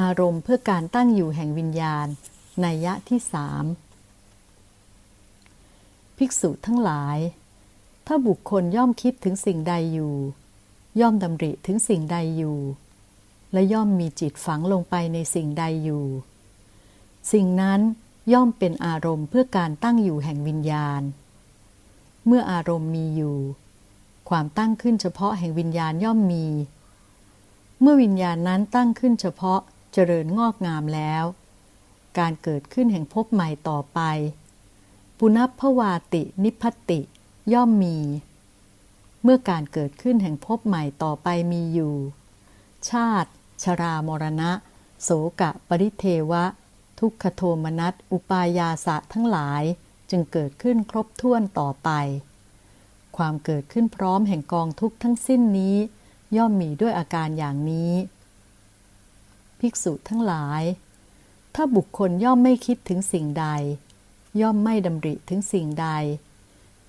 อารมณ์เพื่อการตั้งอยู่แห่งวิญญาณในยยะที่สามภิกษุทั้งหลาย ถ้าบุคคลย่อมคิดถึงสิ่งใดอยู่ ย่อมดำริถึงสิ่งใดอยู่ และย่อมมีจิตฝังลงไปในสิ่งใดอยู่ สิ่งนั้นย่อมเป็นอารมณ์เพื่อการตั้งอยู่แห่งวิญญาณ เมื่ออารมณ์มีอยู่ ความตั้งขึ้นเฉพาะแห่งวิญญาณย่อมมี เมื่อวิญญาณนั้นตั้งขึ้นเฉพาะ เจริญงอกงามแล้ว การเกิดขึ้นแห่งภพใหม่ต่อไป ปุณพวาตินิพพติย่อมมี เมื่อการเกิดขึ้นแห่งภพใหม่ต่อไปมีอยู่ ชาติ ชรามรณะ โสกะปริเทวะ ทุกขโทมนัสอุปายาสะทั้งหลายจึงเกิดขึ้นครบถ้วนต่อไป ความเกิดขึ้นพร้อมแห่งกองทุกข์ทั้งสิ้นนี้ ย่อมมีด้วยอาการอย่างนี้ ภิกษุทั้งหลาย ถ้าบุคคลย่อมไม่คิดถึงสิ่งใด ย่อมไม่ดำริถึงสิ่งใด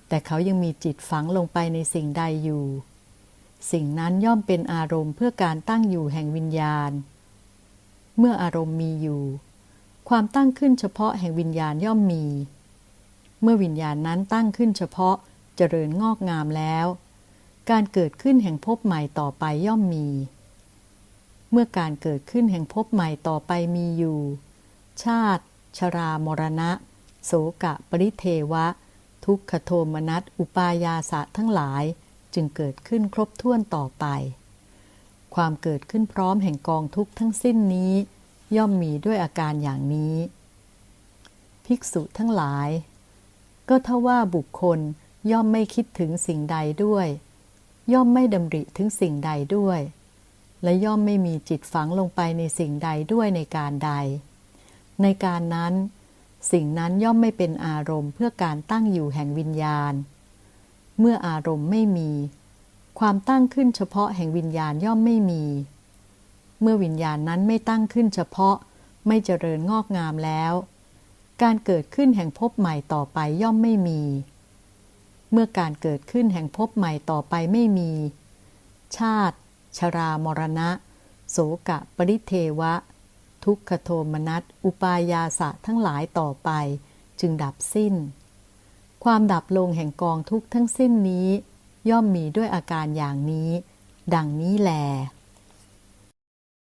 แต่เขายังมีจิตฝังลงไปในสิ่งใดอยู่ สิ่งนั้นย่อมเป็นอารมณ์เพื่อการตั้งอยู่แห่งวิญญาณ เมื่ออารมณ์มีอยู่ ความตั้งขึ้นเฉพาะแห่งวิญญาณย่อมมี เมื่อวิญญาณนั้นตั้งขึ้นเฉพาะเจริญงอกงามแล้ว การเกิดขึ้นแห่งภพใหม่ต่อไปย่อมมี เมื่อการเกิดขึ้นแห่งภพใหม่ต่อไปมีอยู่ ชาติ ชรามรณะ โสกะปริเทวะ ทุกขโทมนัสอุปายาสะทั้งหลายจึงเกิดขึ้นครบถ้วนต่อไป ความเกิดขึ้นพร้อมแห่งกองทุกข์ทั้งสิ้นนี้ ย่อมมีด้วยอาการอย่างนี้ ภิกษุทั้งหลาย ก็ถ้าว่าบุคคลย่อมไม่คิดถึงสิ่งใดด้วย ย่อมไม่ดำริถึงสิ่งใดด้วย และย่อมไม่มีจิตฝังลงไปในสิ่งใดด้วยในการใด ในการนั้น สิ่งนั้นย่อมไม่เป็นอารมณ์เพื่อการตั้งอยู่แห่งวิญญาณ เมื่ออารมณ์ไม่มี ความตั้งขึ้นเฉพาะแห่งวิญญาณย่อมไม่มี เมื่อวิญญาณนั้นไม่ตั้งขึ้นเฉพาะ ไม่เจริญงอกงามแล้ว การเกิดขึ้นแห่งภพใหม่ต่อไปย่อมไม่มี เมื่อการเกิดขึ้นแห่งภพใหม่ต่อไปไม่มี ชาติ ชรามรณะ โสกะปริเทวะ ทุกขโทมนัสอุปายาสะทั้งหลายต่อไป จึงดับสิ้น ความดับลงแห่งกองทุกทั้งสิ้นนี้ ย่อมมีด้วยอาการอย่างนี้ ดังนี้แล